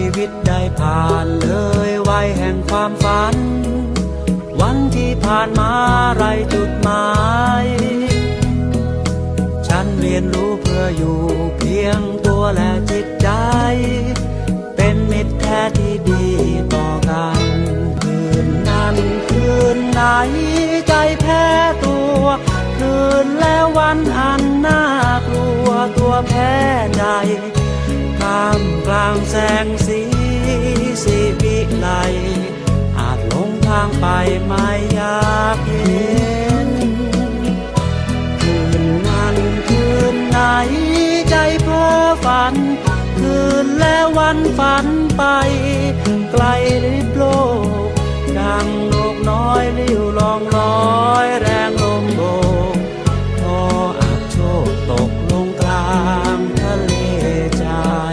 ีวิตได้ผ่านเลยวัยแห่งความฝัน วันที่ผ่านมาไรจุดหมาย ฉันเรียนรู้เพื่ออยู่เพียงตัวและจิตใจ เป็นมิตรแท้ที่ดีต่อกันคืนนั้นคืนไหนใจแพ้ตัว คืนแล้ววันอันน่ากลัวตัวแพ้ใจามกลางแสงสีสีวิไลอาจหลงทางไปไม่อยากเห็นคืนนั้นคืนไหนใจเพ้อฝัน คืนแล้ววันฝันไปไกลลิบโลกดังนกน้อยลิ้วลองลอย